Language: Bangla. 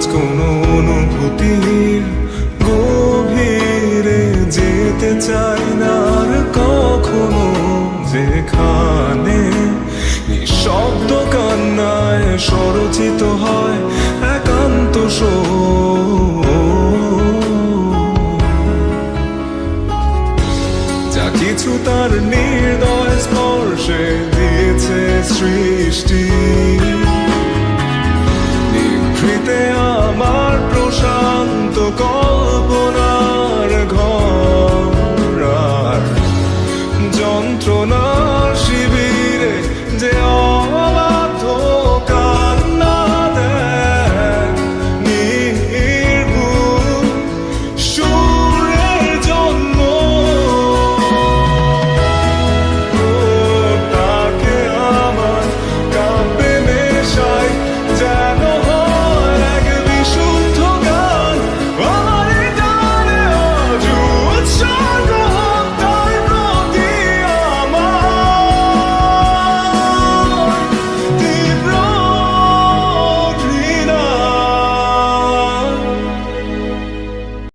আজ কোনো অনুভূতির গভীরে যেতে চাই না আর কখনো যেখানে নিঃশব্দ কান্নায় স্বরচিত হয় একান্ত যা কিছু তার নির্দয় gonna